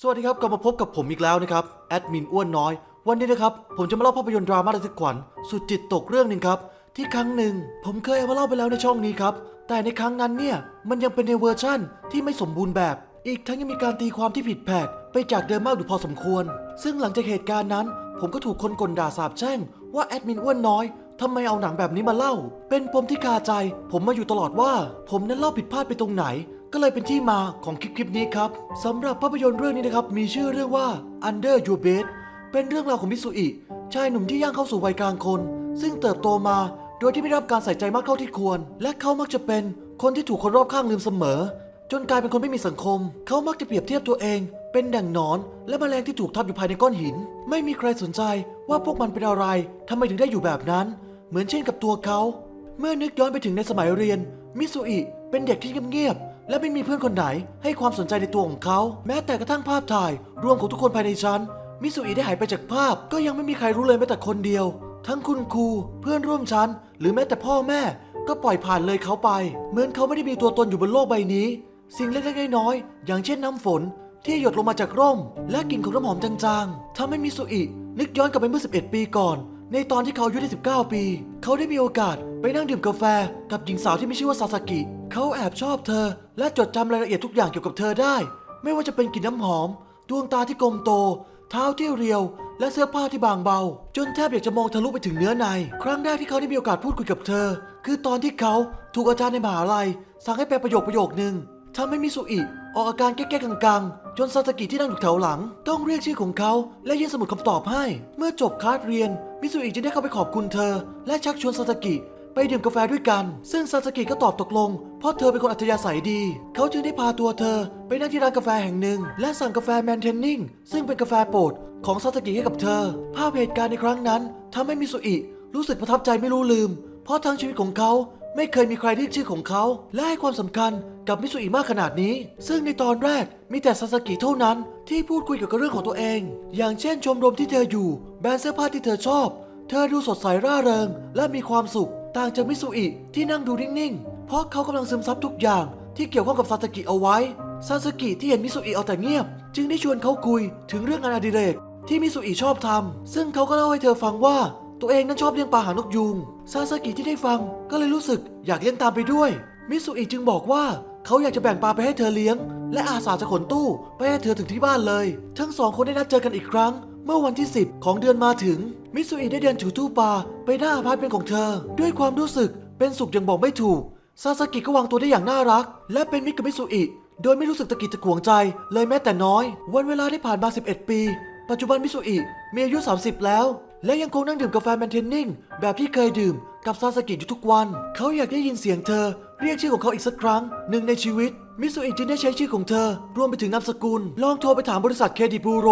สวัสดีครับกลับมาพบกับผมอีกแล้วนะครับแอดมินอ้วนน้อย วันนี้นะครับ ผมจะมาเล่าภาพยนตร์ดราม่าระทึกขวัญสุดจิตตกเรื่องหนึ่งครับ ที่ครั้งหนึ่ง ผมเคยเอามาเล่าไปแล้วในช่องนี้ครับ แต่ในครั้งนั้นเนี่ย มันยังเป็นในเวอร์ชั่นที่ไม่สมบูรณ์แบบ อีกทั้งยังมีการตีความที่ผิดแผกไปจากเดิมมากอยู่พอสมควร ซึ่งหลังจากเหตุการณ์นั้น ผมก็ถูกคนกลด่าสาบแช่งว่าแอดมินอ้วนน้อยทำไมเอาหนังแบบนี้มาเล่า เป็นปมที่คาใจ ผมมาอยู่ตลอดว่า ผมนั้นเล่าผิดพลาดไปตรงไหน ก็เลยเป็นที่มาของคลิปคลิปนี้ครับสำหรับภาพยนตร์เรื่องนี้นะครับมีชื่อเรื่องว่า Under Your Bed เป็นเรื่องราวของมิสุอิชายหนุ่มที่ย่างเข้าสู่วัยกลางคน ซึ่งเติบโตมาโดยที่ไม่รับการใส่ใจมากเท่าที่ควร และเขามักจะเป็นคนที่ถูกคนรอบข้างลืมเสมอ จนกลายเป็นคนไม่มีสังคม เขามักจะเปรียบเทียบตัวเอง เป็นดั่งนอน และแมลงที่ถูกทับอยู่ภายในก้อนหิน ไม่มีใครสนใจว่าพวกมันเป็นอะไรทำไมถึงได้อยู่แบบนั้น เหมือนเช่นกับตัวเขา เมื่อนึกย้อนไปถึงในสมัยเรียน มิสุอิเป็นเด็กที่เงียบๆ และไม่มีเพื่อนคนไหนให้ความสนใจในตัวของเขา แม้แต่กระทั่งภาพถ่าย รวมของทุกคนภายในชั้น มิสุอิได้หายไปจากภาพ ก็ยังไม่มีใครรู้เลยแม้แต่คนเดียว ทั้งคุณครูเพื่อนร่วมชั้น หรือแม้แต่พ่อแม่ ก็ปล่อยผ่านเลยเขาไป เหมือนเขาไม่ได้มีตัวตนอยู่บนโลกใบนี้ สิ่งเล็กๆน้อยๆอย่างเช่นน้ำฝน ที่หยดลงมาจากร่ม และกลิ่นของน้ำหอมจางๆทำให้มิสุอินึกย้อนกลับไปเมื่อ 11 ปีก่อน ในตอนที่เขาอายุได้ 19 ปี เขาได้มีโอกาสไปนั่งดื่มกาแฟ กับหญิงสาวที่ไมีชื่อว่าซาสกิ เขาแอบชอบเธอ และจดจำรายละเอียดทุกอย่างเกี่ยวกับเธอได้ ไม่ว่าจะเป็นกลิ่นน้ำหอม ดวงตาที่กลมโต เท้าที่เรียว และเสื้อผ้าที่บางเบา จนแทบอยากจะมองทะลุไปถึงเนื้อใน ครั้งแรกที่เขาได้มีโอกาสพูดคุยกับเธอ คือตอนที่เขาถูกอาจารย์ในมหาลัย สั่งให้แปลประโยคประโยคนึงทำให้มิสุอิออกอาการแก้ๆกังๆ จนซาสกิที่นั่งอยู่แถวหลัง ต้องเรียกชื่อของเขาและยื่นสมุดคำตอบให้ เมื่อจบคลาสเรียน มิสุอิจึงได้เข้าไปขอบคุณเธอ และชักชวนซาสกิ ไปดื่มกาแฟด้วยกัน ซึ่งซาสกิก็ตอบตกลง เพราะเธอเป็นคนอัธยาศัยดี เขาจึงได้พาตัวเธอ ไปนั่งที่ร้านกาแฟแห่งหนึ่ง และสั่งกาแฟแมนเทนนิงซึ่งเป็นกาแฟโปรดของซาสกิให้กับเธอ ภาพเหตุการณ์ในครั้งนั้นทำให้มิสุอิรู้สึกประทับใจไม่รู้ลืม เพราะทั้งชีวิตของเขาไม่เคยมีใครเรียกชื่อของเขา และให้ความสำคัญกับมิสุอิมากขนาดนี้ ซึ่งในตอนแรกมีแต่ซาสกิเท่านั้นที่พูดคุยเกี่ยวกับเรื่องของตัวเอง อย่างเช่นชมรมที่เธออยู่ แบรนด์เสื้อผ้าที่เธอชอบ เธอดูสดใสร่าเริง และมีความสุข ต่างจากมิสุอิที่นั่งดูนิ่งๆ เพราะเขากำลังซึมซับทุกอย่างที่เกี่ยวข้องกับซาสกิเอาไว้ ซาสกิที่เห็นมิสุอิเอาแต่เงียบ จึงได้ชวนเขาคุยถึงเรื่องงานอดิเรกที่มิสุอิชอบทำซึ่งเขาก็เล่าให้เธอฟังว่าตัวเองนั้นชอบเลี้ยงปลาหางนกยูง ซาสกิที่ได้ฟังก็เลยรู้สึกอยากเลี้ยงตามไปด้วย มิสุอิจึงบอกว่าเขาอยากจะแบ่งปลาไปให้เธอเลี้ยง และอาสาจะขนตู้ไปให้เธอถึงที่บ้านเลย ทั้งสองคนได้นัดเจอกันอีกครั้ง เมื่อวันที่ 10 ของเดือนมาถึง มิสุอิได้เดินถือตู้ปลาไปหน้าอพาร์ตเมนต์ของเธอ ด้วยความรู้สึกเป็นสุขอย่างบอกไม่ถูก ซาสกิก็วางตัวได้อย่างน่ารัก และเป็นมิตรกับมิสุอิโดยไม่รู้สึกตะกิดตะขวงใจ เลยแม้แต่น้อย วันเวลาได้ผ่านมา 11 ปี ปัจจุบันมิสุอิมีอายุ 30 แล้ว และยังคงนั่งดื่มกาแฟแมนเทนนิ่งแบบที่เคยดื่มกับซาสกิอยู่ทุกวัน เขาอยากได้ยินเสียงเธอ เรียกชื่อของเขาอีกสักครั้งหนึ่งในชีวิต มิสุอิจึงได้ใช้ชื่อของเธอ รวมไปถึงนามสกุล ลองโทรไปถามบริษัทเครดิตบูโร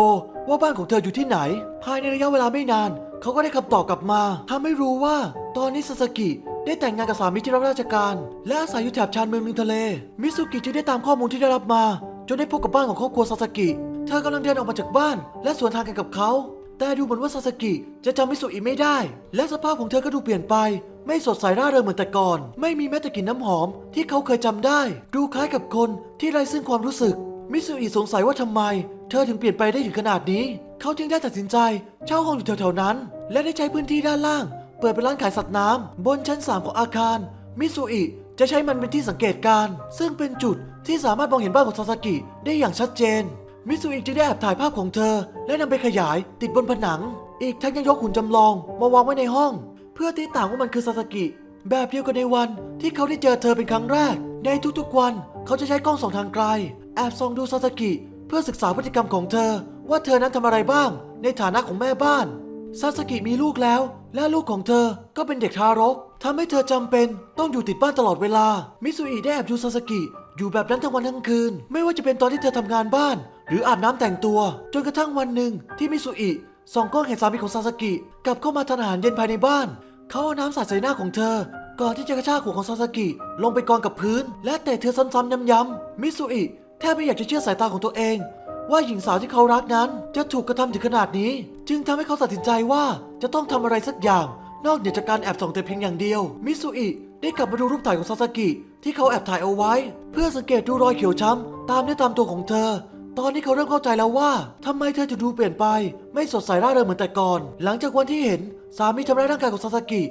ว่าบ้านของเธออยู่ที่ไหน ภายในระยะเวลาไม่นาน เขาก็ได้คำตอบกลับมาทำให้รู้ว่า ตอนนี้ซาสกิได้แต่งงานกับสามีที่รับราชการ และอาศัยอยู่แถบชานเมืองริมทะเล มิสุกิจึงได้ตามข้อมูลที่ได้รับมา จนได้พบกับบ้านของครอบครัวซาสกิ เธอกำลังเดินออกมาจากบ้าน และสวนทางกันกับเขา แต่ดูเหมือนว่าซาสกิจะจำมิสุอิไม่ได้ และสภาพของเธอก็ดูเปลี่ยนไป ไม่สดใสร่าเริงเหมือนแต่ก่อน ไม่มีแม้แต่กลิ่นน้ำหอมที่เขาเคยจำได้ ดูคล้ายกับคนที่ไร้ซึ่งความรู้สึก มิสุอิสงสัยว่าทำไม เธอถึงเปลี่ยนไปได้ถึงขนาดนี้ เขาจึงได้ตัดสินใจเช่าห้องอยู่แถวๆนั้น และได้ใช้พื้นที่ด้านล่าง เปิดเป็นร้านขายสัตว์น้ำบนชั้น 3 ของอาคาร มิสุอิจะใช้มันเป็นที่สังเกตการณ์ซึ่งเป็นจุดที่สามารถมองเห็นบ้านของซาสกิได้อย่างชัดเจน มิสุอิจึงได้แอบถ่ายภาพของเธอ และนำไปขยายติดบนผนัง อีกทั้งยังยกหุ่นจำลองมาวางไว้ในห้อง เพื่อที่ต่างว่ามันคือซาสกิ แบบเดียวกันในวันที่เขาได้เจอเธอเป็นครั้งแรก ในทุกๆวันเขาจะใช้กล้องส่องทางไกล แอบส่องดูซาสกิ เพื่อศึกษาพฤติกรรมของเธอ ว่าเธอนั้นทำอะไรบ้าง ในฐานะของแม่บ้านซาสกิมีลูกแล้ว และลูกของเธอก็เป็นเด็กทารกทำให้เธอจำเป็นต้องอยู่ติดบ้านตลอดเวลา มิสุอิได้แอบดูซาสกิ อยู่แบบนั้นทั้งวันทั้งคืน ไม่ว่าจะเป็นตอนที่เธอทำงานบ้าน หรืออาบน้ำแต่งตัว จนกระทั่งวันหนึ่งที่มิสุอิ สองก้องเห็นสามีของซาสกิกลับเข้ามาทานอาหารเย็นภายในบ้าน เขาเอาน้ำสาดใส่หน้าของเธอ ก่อนที่จะกระชากหัวของซาสกิลงไปกองกับพื้น และเตะเธอซ้ำๆย้ำๆมิสุอิแทบไม่อยากจะเชื่อสายตาของตัวเอง ว่าหญิงสาวที่เขารักนั้นจะถูกกระทำถึงขนาดนี้ จึงทำให้เขาตัดสินใจว่าจะต้องทำอะไรสักอย่าง นอกเหนือจากการแอบส่องแต่เพียงอย่างเดียว มิสุอิได้กลับมาดูรูปถ่ายของซาสกิที่เขาแอบถ่ายเอาไว้ เพื่อสังเกตดูรอยเขียวช้ำตามเนื้อตามตัวของเธอ ตอนนี้เขาเริ่มเข้าใจแล้วว่าทำไมเธอถึงดูเปลี่ยนไป ไม่สดใสร่าเริงเหมือนแต่ก่อน หลังจากวันที่เห็นสามีทำร้ายร่างกายของซาสกิ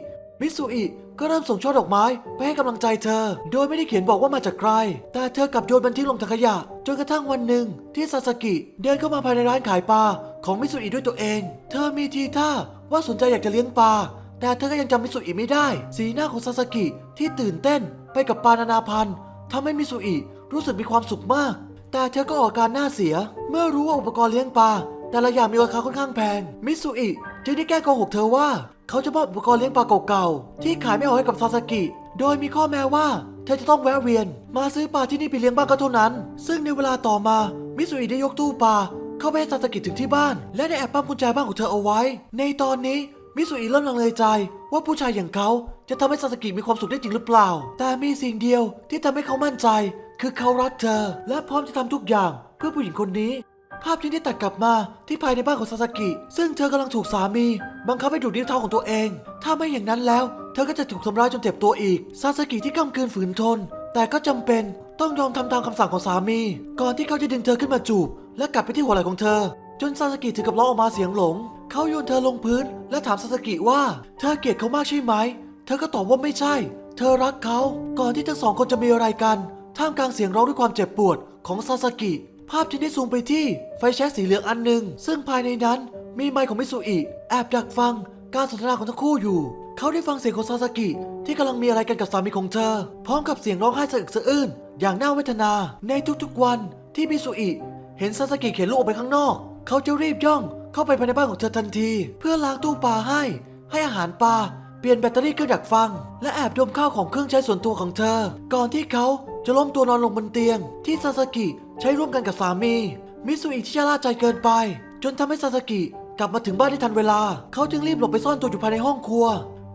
มิสุอิก็เริ่มส่งช่อดอกไม้ไปให้กำลังใจเธอ โดยไม่ได้เขียนบอกว่ามาจากใคร แต่เธอกลับโยนมันทิ้งลงถังขยะ จนกระทั่งวันหนึ่งที่ซาสกิเดินเข้ามาภายในร้านขายปลาของมิสุอิด้วยตัวเอง เธอมีทีท่าว่าสนใจอยากจะเลี้ยงปลา แต่เธอก็ยังจำมิสุอิไม่ได้ สีหน้าของซาสกิที่ตื่นเต้นไปกับปลานานาพันธุ์ทำให้มิสุอิรู้สึกมีความสุขมาก แต่เธอก็ออกอาการหน้าเสีย เมื่อรู้ว่าอุปกรณ์เลี้ยงปลาแต่ละอย่างมีราคาค่อนข้างแพง มิสุอิจึงได้แก้โกหกเธอว่า เขาจะมอบอุปกรณ์เลี้ยงปลาเก่าๆที่ขายไม่ออกให้กับซาสกิ โดยมีข้อแม้ว่า เธอจะต้องแวะเวียน มาซื้อปลาที่นี่ไปเลี้ยงบ้างก็เท่านั้น ซึ่งในเวลาต่อมา มิสุอิได้ยกตู้ปลาเข้าไปให้ซาสกิถึงที่บ้าน และได้แอบปั้มกุญแจบ้านของเธอเอาไว้ ในตอนนี้มิสุอิเริ่มลังเลใจ ว่าผู้ชายอย่างเขาจะทำให้ซาสกิมีความสุขได้จริงหรือเปล่า แต่มีสิ่งเดียวที่ทำให้เขามั่นใจ คือเขารักเธอ และพร้อมจะทำทุกอย่าง เพื่อผู้หญิงคนนี้ ภาพที่ได้ตัดกลับมาที่ภายในบ้านของซาสกิ ซึ่งเธอกำลังถูกสามี บังคับให้ดูดนิ้วเท้าของตัวเอง ถ้าไม่อย่างนั้นแล้ว เธอก็จะถูกทำร้ายจนเจ็บตัวอีกซาสกิที่กำกืนฝืนทน แต่ก็จำเป็นต้องยอมทำตามคำสั่งของสามี ก่อนที่เขาจะดึงเธอขึ้นมาจูบ และกลับไปที่หัวไหล่ของเธอ จนซาสกิถึงกับร้องออกมาเสียงหลง เขาโยนเธอลงพื้น และถามซาสกิว่า เธอเกลียดเขามากใช่ไหม เธอก็ตอบว่าไม่ใช่ เธอรักเขา ก่อนที่ทั้งสองคนจะมีอะไรกัน ท่ามกลางเสียงร้องด้วยความเจ็บปวดของซาสกิ ภาพที่ได้ซูมไปที่ไฟแช็กสีเหลืองอันหนึ่ง ซึ่งภายในนั้นมีไมค์ของมิสุอิแอบดักฟังการสนทนาของทั้งคู่อยู่ เขาได้ฟังเสียงของซาสกิ ที่กำลังมีอะไรกันกับสามีของเธอ พร้อมกับเสียงร้องไห้สะอึกสะอื้นอย่างน่าเวทนา ในทุกๆวันที่มิสุอิเห็นซาสกิเข็นลูกออกไปข้างนอก เขาจะรีบย่องเข้าไปภายในบ้านของเธอทันที เพื่อล้างตู้ปลาให้ ให้อาหารปลา เปลี่ยนแบตเตอรี่เครื่องดักฟัง และแอบดมข้าวของเครื่องใช้ส่วนตัวของเธอ ก่อนที่เขาจะล้มตัวนอนลงบนเตียง ที่ซาสกิใช้ร่วมกันกับสามี มิสุอิที่ชะล่าใจเกินไป จนทำให้ซาสกิกลับมาถึงบ้านได้ทันเวลา เขาจึงรีบหลบไปซ่อนตัวอยู่ภายในห้องครัว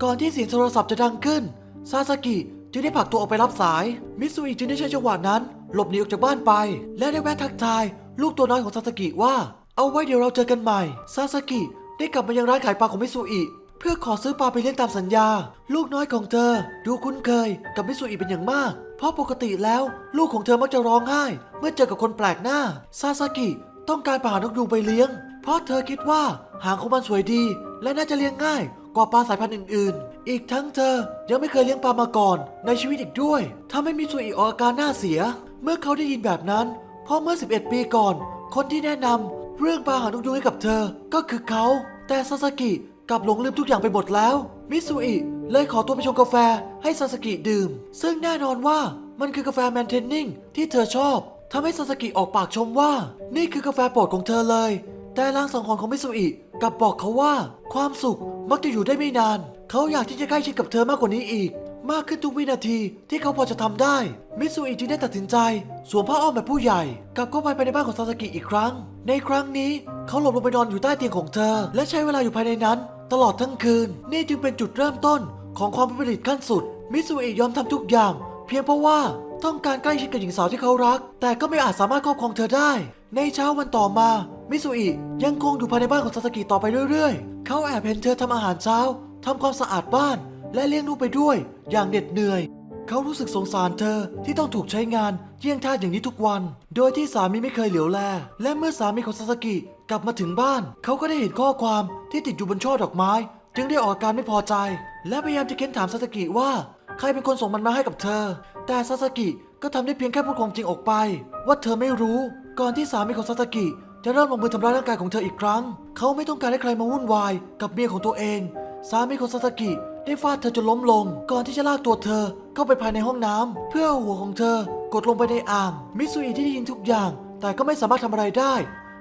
ก่อนที่เสียงโทรศัพท์จะดังขึ้น ซาสกิจึงได้ผลักตัวออกไปรับสาย มิสุอิจึงได้ใช้จังหวะนั้น หลบหนีออกจากบ้านไป และได้แวะทักทาย ลูกตัวน้อยของซาสกิว่า เอาไว้เดี๋ยวเราเจอกันใหม่ ซาสกิได้กลับมายังร้านขายปลาของมิสุอิ เพื่อขอซื้อปลาไปเลี้ยงตามสัญญา ลูกน้อยของเธอ ดูคุ้นเคยกับมิสุอิเป็นอย่างมาก เพราะปกติแล้ว ลูกของเธอมักจะร้องไห้ เมื่อเจอกับคนแปลกหน้า ซาสกิต้องการปลาหางนกยูงไปเลี้ยง เพราะเธอคิดว่าหางของมันสวยดี และน่าจะเลี้ยงง่ายกว่าปลาสายพันธุ์อื่นๆ อีกทั้งเธอยังไม่เคยเลี้ยงปลามาก่อน ในชีวิตอีกด้วยทำให้มิสุอิออกอาการหน้าเสีย เมื่อเขาได้ยินแบบนั้น เพราะเมื่อ 11 ปีก่อน คนที่แนะนำเรื่องปลาหางนกยูงให้กับเธอก็คือเขา แต่ซาสกิ กลับหลงลืมทุกอย่างไปหมดแล้ว มิสุอิเลยขอตัวไปชงกาแฟให้ซาสกิดื่ม ซึ่งแน่นอนว่ามันคือกาแฟแมนเทนนิ่งที่เธอชอบทำให้ซาสกิออกปากชมว่า นี่คือกาแฟโปรดของเธอเลย แต่ลางสังหรณ์ของมิสุอิกลับบอกเขาว่า ความสุขมักจะอยู่ได้ไม่นาน เขาอยากที่จะใกล้ชิดกับเธอมากกว่านี้อีก มากขึ้นทุกวินาทีที่เขาพอจะทำได้ มิสุอิจึงได้ตัดสินใจ สวมผ้าอ้อมแบบผู้ใหญ่กลับเข้าไปภายในบ้านของซาสกิอีกครั้ง ในครั้งนี้เขาหลบลงไปนอนอยู่ใต้เตียงของเธอ และใช้เวลาอยู่ภายในนั้น ตลอดทั้งคืน นี่จึงเป็นจุดเริ่มต้นของความเป็นผลิตขั้นสุด มิสุอิยอมทำทุกอย่าง เพียงเพราะว่าต้องการใกล้ชิดกับหญิงสาวที่เขารัก แต่ก็ไม่อาจสามารถครอบครองเธอได้ ในเช้าวันต่อมา มิสุอิยังคงอยู่ภายในบ้านของซาสกิต่อไปเรื่อยๆ เขาแอบเห็นเธอทำอาหารเช้าทำความสะอาดบ้าน และเลี้ยงลูกไปด้วย อย่างเหน็ดเหนื่อย เขารู้สึกสงสารเธอที่ต้องถูกใช้งานเยี่ยงทาสอย่างนี้ทุกวัน โดยที่สามีไม่เคยเหลียวแล และเมื่อสามีของซาสกิ กลับมาถึงบ้าน เขาก็ได้เห็นข้อความที่ติดอยู่บนช่อดอกไม้ จึงได้ออกอาการไม่พอใจ และพยายามจะเค้นถามซาสกิว่า ใครเป็นคนส่งมันมาให้กับเธอ แต่ซาสกิก็ทำได้เพียงแค่พูดความจริงออกไป ว่าเธอไม่รู้ ก่อนที่สามีของซาสกิจะเริ่มลงมือทำร้ายร่างกายของเธออีกครั้ง เขาไม่ต้องการให้ใครมาวุ่นวายกับเมียของตัวเอง สามีของซาสกิได้ฟาดเธอจนล้มลง ก่อนที่จะลากตัวเธอเข้าไปภายในห้องน้ำเพื่อหัวของเธอกดลงไปในอ่าง มิสุอิที่ได้ยินทุกอย่าง แต่ก็ไม่สามารถทำอะไรได้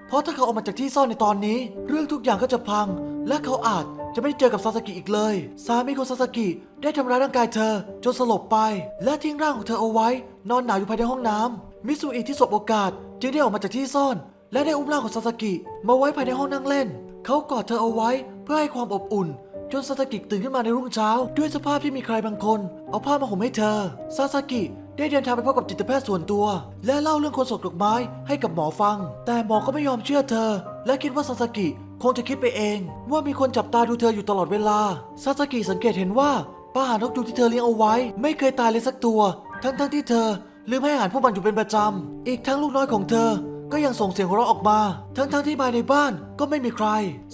เพราะถ้าเขาออกมาจากที่ซ่อนในตอนนี้ เรื่องทุกอย่างก็จะพัง และเขาอาจจะไม่ได้เจอกับซาสกิอีกเลย สามีของซาสกิได้ทำร้ายร่างกายเธอ จนสลบไป และทิ้งร่างของเธอเอาไว้ นอนหนาวอยู่ภายในห้องน้ำมิสุอิที่สบโอกาส จึงได้ออกมาจากที่ซ่อน และได้อุ้มร่างของซาสกิมาไว้ภายในห้องนั่งเล่น เขากอดเธอเอาไว้เพื่อให้ความอบอุ่น จนซาสกิตื่นขึ้นมาในรุ่งเช้า ด้วยสภาพที่มีใครบางคน เอาผ้ามาห่มให้เธอ ซาสกิได้เดินทางไปพบกับจิตแพทย์ส่วนตัว และเล่าเรื่องคนส่งดอกไม้ให้กับหมอฟัง แต่หมอก็ไม่ยอมเชื่อเธอ และคิดว่าซาสกิคงจะคิดไปเอง ว่ามีคนจับตาดูเธออยู่ตลอดเวลา ซาสกิสังเกตเห็นว่าป้าหานกยูงที่เธอเลี้ยงเอาไว้ ไม่เคยตายเลยสักตัว ทั้งๆที่เธอลืมให้อาหารพวกมันอยู่เป็นประจำ อีกทั้งลูกน้อยของเธอ ก็ยังส่งเสียงหัวเราะออกมา ทั้งๆที่ภายในบ้านก็ไม่มีใคร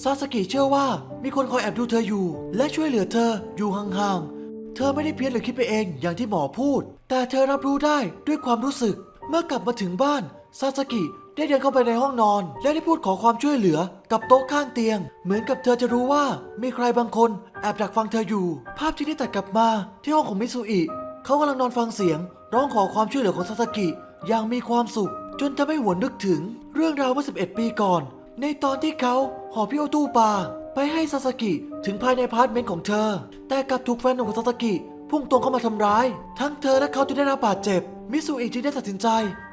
ซาสกิเชื่อว่ามีคนคอยแอบดูเธออยู่ และช่วยเหลือเธออยู่ห่างๆ เธอไม่ได้เพี้ยนหรือคิดไปเองอย่างที่หมอพูด แต่เธอรับรู้ได้ด้วยความรู้สึก เมื่อกลับมาถึงบ้าน ซาสกิได้เดินเข้าไปในห้องนอน และได้พูดขอความช่วยเหลือกับโต๊ะข้างเตียง เหมือนกับเธอจะรู้ว่ามีใครบางคนแอบดักฟังเธออยู่ ภาพที่ได้ตัดกลับมาที่ห้องของมิซุอิเขากำลังนอนฟังเสียง ร้องขอความช่วยเหลือของซาสกิอย่างมีความสุข จนทำให้หวนนึกถึงเรื่องราวเมื่อ 11 ปีก่อน ในตอนที่เขาหอบพี่โอตู้ปาไปให้ซาสกิถึงภายในพาร์ทเมนต์ของเธอ แต่กลับถูกแฟนหนุ่มของซาสกิพุ่งตรงเข้ามาทำร้าย ทั้งเธอและเขาจึงได้รับบาดเจ็บ มิสุอิจึงได้ตัดสินใจ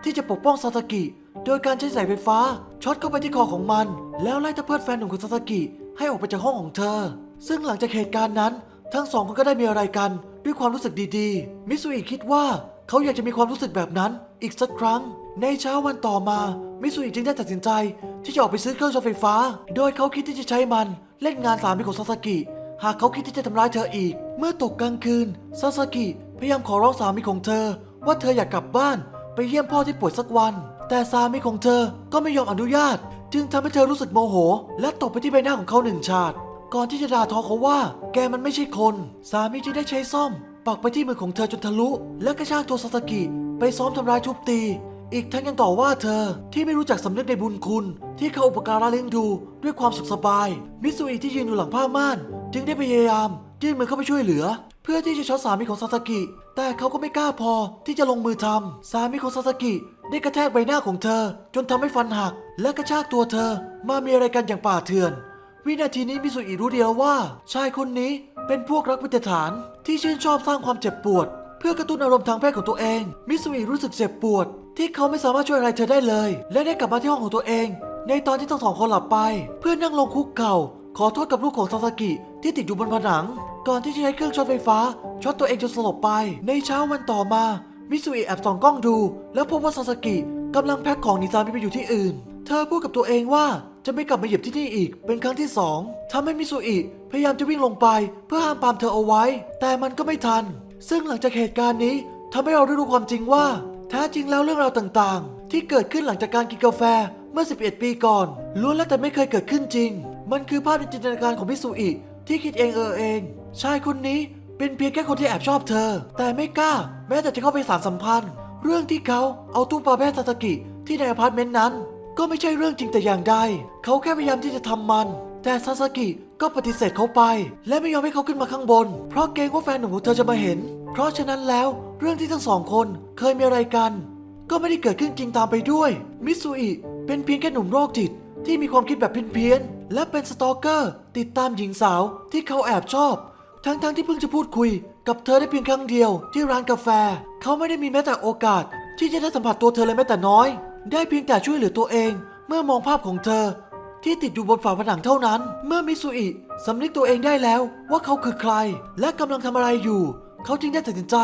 ที่จะปกป้องซาสกิ โดยการใช้สายไฟฟ้าช็อตเข้าไปที่คอของมัน แล้วไล่ตะเพิดแฟนหนุ่มของซาสกิให้ออกไปจากห้องของเธอ ซึ่งหลังจากเหตุการณ์นั้น ทั้งสองคนก็ได้มีอะไรกัน ด้วยความรู้สึกดีๆ มิสุอิคิดว่าเขาอยากจะมีความรู้สึกแบบนั้นอีกสักครั้ง ในเช้าวันต่อมา มิสุอิจึงได้ตัดสินใจ ที่จะออกไปซื้อเครื่องช็อตไฟฟ้า โดยเขาคิดที่จะใช้มันเล่นงานสามีของซาสกิ หากเขาคิดที่จะทำร้ายเธออีก เมื่อตกกลางคืนซาสกิพยายามขอร้องสามีของเธอ ว่าเธออยากกลับบ้าน ไปเยี่ยมพ่อที่ป่วยสักวัน แต่สามีของเธอก็ไม่ยอมอนุญาต จึงทำให้เธอรู้สึกโมโห และตบไปที่ใบหน้าของเขาหนึ่งฉาดก่อนที่จะด่าทอเขาว่า แกมันไม่ใช่คน สามีจึงได้ใช้ซ่อมปักไปที่มือของเธอจนทะลุ และกระชากตัวซาสกิ ไปซ้อมทำร้ายทุบตี อีกทั้งยังต่อว่าเธอที่ไม่รู้จักสำนึกในบุญคุณ ที่เขาอุปการะเลี้ยงดูด้วยความสุขสบาย มิสุอิที่ยืนอยู่หลังผ้าม่าน จึงได้พยายามยื่นมือเข้าไปช่วยเหลือ เพื่อที่จะช็อตสามีของซาสกิ แต่เขาก็ไม่กล้าพอที่จะลงมือทำสามีของซาสกิ ได้กระแทกใบหน้าของเธอ จนทำให้ฟันหัก และกระชากตัวเธอ มามีอะไรกันอย่างป่าเถื่อน วินาทีนี้มิสุอิรู้เดียวว่า ชายคนนี้เป็นพวกรักวิทยาฐานที่ชื่นชอบสร้างความเจ็บปวด เพื่อกระตุ้นอารมณ์ทางเพศของตัวเอง มิสุอิรู้สึกเจ็บปวด ที่เขาไม่สามารถช่วยอะไรเธอได้เลย และได้กลับมาที่ห้องของตัวเอง ในตอนที่ทั้งสองคนหลับไป เพื่อนั่งลงคุกเข่า ขอโทษกับลูกของซาสกิที่ติดอยู่บนผนัง ก่อนที่จะใช้เครื่องช็อตไฟฟ้าช็อตตัวเองจนสลบไป ในเช้าวันต่อมามิสุอิแอบส่องกล้องดู แล้วพบว่าซาสกิกำลังแพ็คของนีสามีไปอยู่ที่อื่น เธอพูดกับตัวเองว่าจะไม่กลับมาเหยียบที่นี่อีกเป็นครั้งที่สองทำให้มิสุอิพยายามจะวิ่งลงไป เพื่อห้ามปามเธอเอาไว้ แต่มันก็ไม่ทัน ซึ่งหลังจากเหตุการณ์นี้ทำให้เราได้รู้ความจริงว่า แท้จริงแล้วเรื่องราวต่างๆ ที่เกิดขึ้นหลังจากการกินกาแฟเมื่อ 11 ปีก่อนล้วนแล้วแต่ไม่เคยเกิดขึ้นจริง มันคือภาพในจินตนาการของมิสุอิที่คิดเองเออเอง ชายคนนี้เป็นเพียงแค่คนที่แอบชอบเธอ แต่ไม่กล้า แม้แต่จะเข้าไปสารสัมพันธ์ เรื่องที่เขาเอาตู้ปลาแม่ซาสกิที่ในอพาร์ตเมนต์นั้น ก็ไม่ใช่เรื่องจริงแต่อย่างใดเขาแค่พยายามที่จะทำมัน แต่ซาสกิก็ปฏิเสธเขาไป และไม่ยอมให้เขาขึ้นมาข้างบน เพราะเกรงว่าแฟนหนุ่มของเธอจะมาเห็น เพราะฉะนั้นแล้ว เรื่องที่ทั้งสองคนเคยมีอะไรกัน ก็ไม่ได้เกิดขึ้นจริงตามไปด้วย มิสุอิเป็นเพียงแค่หนุ่มโรคจิต ที่มีความคิดแบบเพี้ยนๆและเป็นสตอกเกอร์ ติดตามหญิงสาวที่เขาแอบชอบ ทั้งๆที่เพิ่งจะพูดคุย กับเธอได้เพียงครั้งเดียวที่ร้านกาแฟ เขาไม่ได้มีแม้แต่โอกาส ที่จะได้สัมผัสตัวเธอเลยแม้แต่น้อย ได้เพียงแต่ช่วยเหลือตัวเอง เมื่อมองภาพของเธอ ที่ติดอยู่บนฝาผนังเท่านั้น เมื่อมิสุอิสำนึกตัวเองได้แล้วว่าเขาคือใคร และกำลังทำอะไรอยู่ เขาจึงได้ตัดสินใจ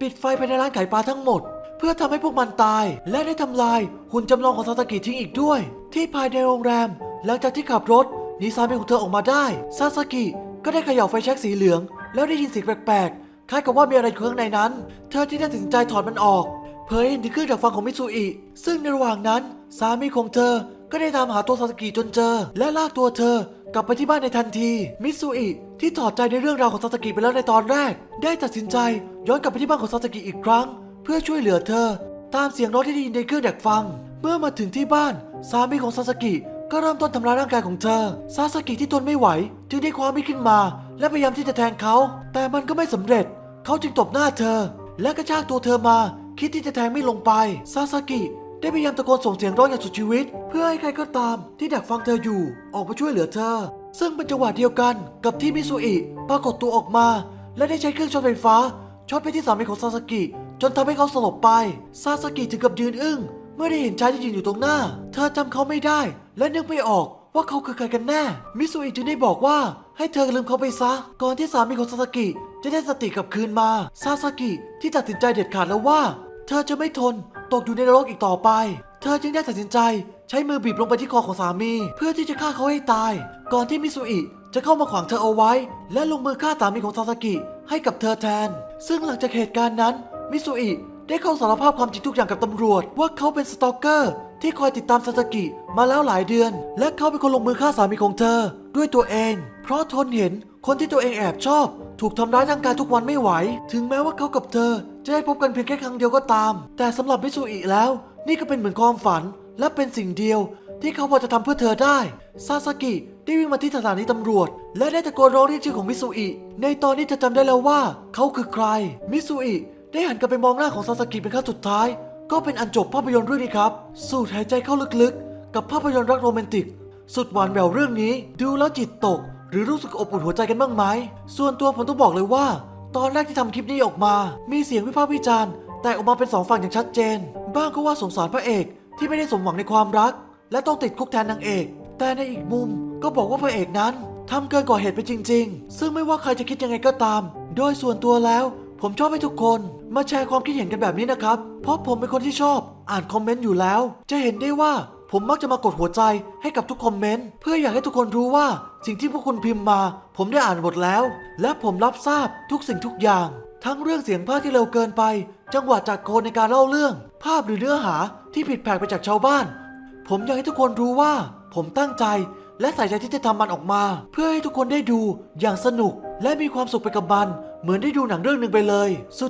ปิดไฟภายในร้านขายปลาทั้งหมด เพื่อทำให้พวกมันตาย และได้ทำลายหุ่นจำลองของซาสกิทิ้งอีกด้วย ที่ภายในโรงแรม หลังจากที่ขับรถนีสามีของเธอออกมาได้ซาสกิก็ได้เขย่าไฟแช็กสีเหลือง แล้วได้ยินเสียงแปลกๆคล้ายกับว่ามีอะไรอยู่ข้างในนั้น เธอที่ได้ตัดสินใจถอดมันออก เผยเห็นถึงเครื่องดักฟังของมิซูอิซึ่งในระหว่างนั้นสามีของเธอก็ได้ตามหาตัวซาสกิจนเจอ และลากตัวเธอ กลับไปที่บ้านในทันที มิซูอิที่ถอดใจในเรื่องราวของซาสกิไปแล้วในตอนแรก ได้ตัดสินใจย้อนกลับไปที่บ้านของซาสกิอีกครั้ง เพื่อช่วยเหลือเธอ ตามเสียงร้องที่ได้ยินในเครื่องดักฟัง เมื่อมาถึงที่บ้านสามีของซาสกิก็เริ่มต้นทำร้ายร่างกายของเธอ ซาสกิที่ทนไม่ไหว จึงได้ความีดขึ้นมา และพยายามที่จะแทงเขา แต่มันก็ไม่สำเร็จ เขาจึงตบหน้าเธอ และกระชากตัวเธอมา คิดที่จะแทงไม่ลงไป ซาสกิ ได้พยายามตะโกนส่งเสียงร้องอย่างสุดชีวิต เพื่อให้ใครก็ตามที่ดักฟังเธออยู่ออกมาช่วยเหลือเธอ ซึ่งเป็นจังหวะเดียวกันกับที่มิสุอิปรากฏตัวออกมา และได้ใช้เครื่องช็อตไฟฟ้าช็อตไปที่สามีของซาสกิ จนทำให้เขาสลบไปซาสกิถึงกับยืนอึ้งเมื่อได้เห็นชายที่ยืนอยู่ตรงหน้า เธอจำเขาไม่ได้ และนึกไม่ออกว่าเขาคือใครกันแน่ มิสุอิจึงได้บอกว่าให้เธอลืมเขาไปซะ ก่อนที่สามีของซาสกิจะได้สติกลับคืนมา ซาสกิที่ตัดสินใจเด็ดขาดแล้วว่า เธอจะไม่ทน ตกอยู่ในนรกอีกต่อไป เธอจึงได้ตัดสินใจ ใช้มือบีบลงไปที่คอของสามี เพื่อที่จะฆ่าเขาให้ตาย ก่อนที่มิสุอิจะเข้ามาขวางเธอเอาไว้ และลงมือฆ่าสามีของซาสกิให้กับเธอแทน ซึ่งหลังจากเหตุการณ์นั้นมิสุอิได้เข้าสารภาพความจริงทุกอย่างกับตำรวจ ว่าเขาเป็นสตอกเกอร์ ที่คอยติดตามซาสกิมาแล้วหลายเดือน และเขาเป็นคนลงมือฆ่าสามีของเธอ ด้วยตัวเอง เพราะทนเห็นคนที่ตัวเองแอบชอบ ถูกทำร้ายร่างกายทุกวันไม่ไหว ถึงแม้ว่าเขากับเธอ จะได้พบกันเพียงแค่ครั้งเดียวก็ตาม แต่สำหรับมิซูอิแล้ว นี่ก็เป็นเหมือนความฝัน และเป็นสิ่งเดียว ที่เขาพอจะทำเพื่อเธอได้ซาสกิได้วิ่งมาที่สถานีตำรวจ และได้ตะโกนร้องเรียกชื่อของมิซูอิในตอนนี้เธอจำได้แล้วว่า เขาคือใครมิซูอิได้หันกลับไปมองหน้าของซาสกิเป็นครั้งสุดท้าย ก็เป็นอันจบภาพยนตร์เรื่องนี้ครับ สูดหายใจเข้าลึกๆ กับภาพยนตร์รักโรแมนติก สุดหวานแหววเรื่องนี้ ดูแล้วจิตตก หรือรู้สึกอบอุ่นหัวใจกันบ้างไหม ส่วนตัวผมต้องบอกเลยว่า ตอนแรกที่ทำคลิปนี้ออกมา มีเสียงวิพากษ์วิจารณ์ แต่ออกมาเป็นสองฝั่งอย่างชัดเจน บ้างก็ว่าสงสารพระเอกที่ไม่ได้สมหวังในความรัก และต้องติดคุกแทนนางเอก แต่ในอีกมุมก็บอกว่าพระเอกนั้นทำเกินกว่าเหตุไปจริง ๆ ซึ่งไม่ว่าใครจะคิดยังไงก็ตาม โดยส่วนตัวแล้ว ผมชอบให้ทุกคนมาแชร์ความคิดเห็นกันแบบนี้นะครับ เพราะผมเป็นคนที่ชอบอ่านคอมเมนต์อยู่แล้ว จะเห็นได้ว่าผมมักจะมากดหัวใจให้กับทุกคอมเมนต์เพื่ออยากให้ทุกคนรู้ว่า สิ่งที่พวกคุณพิมพ์มา ผมได้อ่านหมดแล้ว และผมรับทราบทุกสิ่งทุกอย่าง ทั้งเรื่องเสียงภาคที่เร็วเกินไป จังหวะจากโคนในการเล่าเรื่อง ภาพหรือเนื้อหาที่ผิดแผกไปจากชาวบ้าน ผมอยากให้ทุกคนรู้ว่า ผมตั้งใจ และใส่ใจที่จะทำมันออกมา เพื่อให้ทุกคนได้ดูอย่างสนุก และมีความสุขไปกับมัน เหมือนได้ดูหนังเรื่องหนึ่งไปเลย สุด